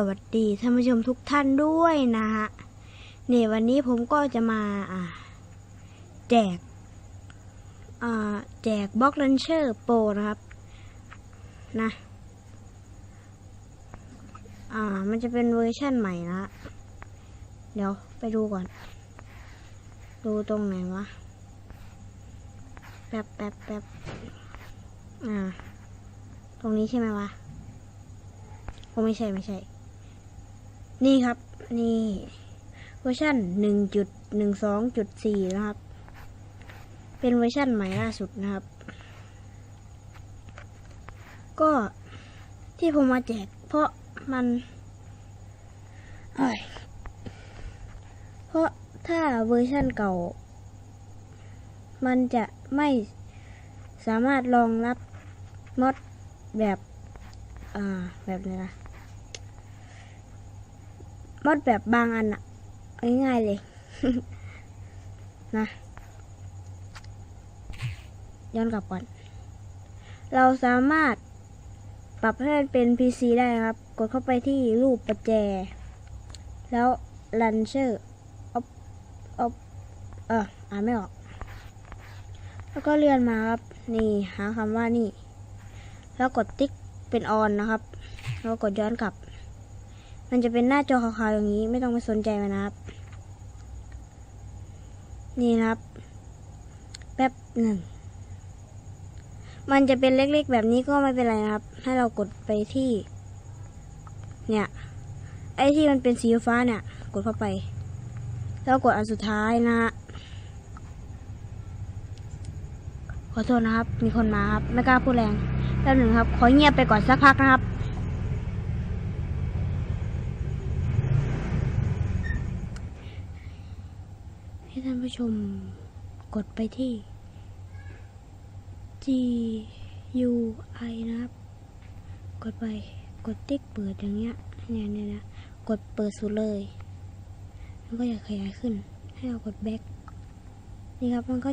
สวัสดีท่านผู้ชมทุกท่านด้วยนะฮะเนี่ยวันนี้ผมก็จะมาอ่าแจกอ่าแจกบล็อกลันเชอร์โปรนะครับ นะอ่ามันจะเป็นเวอร์ชั่นใหม่นะฮะเดี๋ยวไปดูก่อน ดูตรงไหนวะ แป๊บแป๊บแป๊บอ่า ตรงนี้ใช่ไหมวะโอ้ไม่ใช่ไม่ใช่ นี่ครับ นี่เวอร์ชันหนึ่งจุดหนึ่งสองจุดสี่นะครับ เป็นเวอร์ชันใหม่ล่าสุดนะครับ ก็ที่ผมมาแจก เพราะมันเอ้ยเพราะถ้าเวอร์ชันเก่า มันจะไม่สามารถรองรับมอดแบบ อ่า แบบนี้นะ มอดแบบบางอันอะง่ายๆเลย นะย้อนกลับก่อน เราสามารถปรับให้มันเป็น PC ได้ครับ กดเข้าไปที่รูปประแจ แล้ว Launcher ออฟออฟเอออ่านไม่ออก แล้วก็เลื่อนมาครับ นี่หาคำว่านี่ แล้วกดติ๊กเป็นออนนะครับ แล้วกดย้อนกลับ มันจะเป็นหน้าจอขาวๆอย่างนี้ ไม่ต้องไปสนใจมันนะครับ นี่นะครับ แป๊บหนึ่ง มันจะเป็นเล็กๆ แบบนี้ก็ไม่เป็นไรนะครับ ให้เรากดไปที่ เนี่ย ไอ้ที่มันเป็นสีฟ้าเนี่ย กดเข้าไป แล้วกดอันสุดท้ายนะฮะขอโทษนะครับ มีคนมาครับ ไม่กล้าพูดแรงแป๊บหนึ่งครับ ขอเงียบไปก่อนสักพักนะครับ ให้ท่านผู้ชมกดไปที่ G U I นะครับ กดไปกดติ๊กเปิดอย่างเงี้ยเนี่ยเนี่ยนะกดเปิดสุดเลยมันก็จะขยายขึ้น ให้เรากดแบ็คนี่ครับมันก็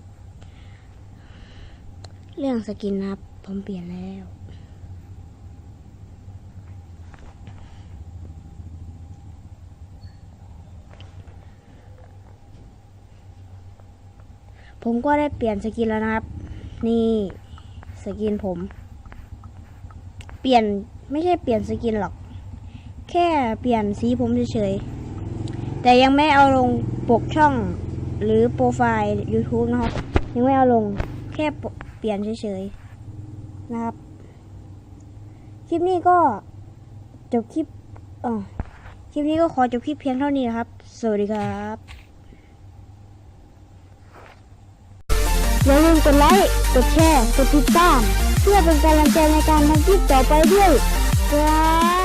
เรื่องสกินนะครับผมเปลี่ยนแล้ว ผมก็ได้เปลี่ยนสกินแล้วนะครับ นี่สกินผม เปลี่ยนไม่ใช่เปลี่ยนสกินหรอก แค่เปลี่ยนสีผมเฉยๆแต่ยังไม่เอาลงปกช่องหรือโปรไฟล์ YouTube นะครับ ยังไม่เอาลงแค่เปลี่ยนเฉยๆนะครับ คลิปนี้ก็จบคลิปอ๋อคลิปนี้ก็ขอจบคลิปเพียงเท่านี้นะครับ สวัสดีครับ อย่าลืมกดไลค์กดแชร์กดติดตาม เพื่อเป็นกำลังใจในการทำคลิปต่อไปด้วยครับ